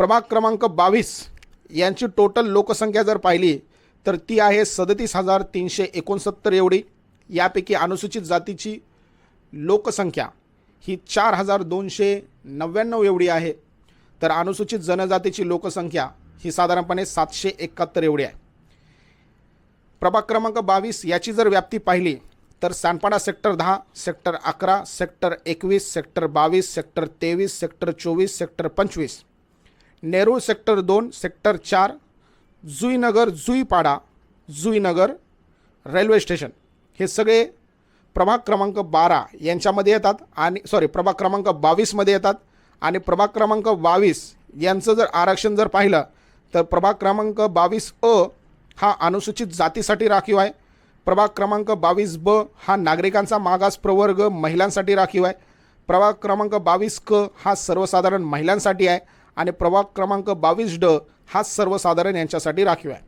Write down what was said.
प्रभाग क्रमांक बावीस यांची टोटल लोकसंख्या जर पाहिली तर ती आहे सदतीस हजार तीनशे एकोणसत्तर एवढी. यापैकी अनुसूचित जातीची लोकसंख्या ही चार हजार दोनशे नव्याण्णव एवढी आहे. तर अनुसूचित जनजातीची लोकसंख्या ही साधारणपणे सातशे एकाहत्तर एवढी आहे. प्रभाग क्रमांक बावीस याची जर व्याप्ती पाहिली तर सांडपाडा सेक्टर दहा सेक्टर अकरा सेक्टर एकवीस सेक्टर बावीस सेक्टर तेवीस सेक्टर चोवीस सेक्टर पंचवीस. नेरूळ सेक्टर दोन सेक्टर चार जुईनगर जुईपाडा जुईनगर रेल्वे स्टेशन. हे सगळे प्रभाग क्रमांक बारा यांच्यामध्ये येतात आणि सॉरी प्रभाग क्रमांक बावीसमध्ये येतात. आणि प्रभाग क्रमांक बावीस यांचं जर आरक्षण जर पाहिलं तर प्रभाग क्रमांक बावीस अ हा अनुसूचित जातीसाठी राखीव आहे. प्रभाग क्रमांक बावीस ब हा नागरिकांचा मागास प्रवर्ग महिलांसाठी राखीव आहे. प्रभाग क्रमांक बावीस क हा सर्वसाधारण महिलांसाठी आहे. आणि प्रभाग क्रमांक बावीस ड हा सर्वसाधारण यांच्यासाठी राखीव आहे.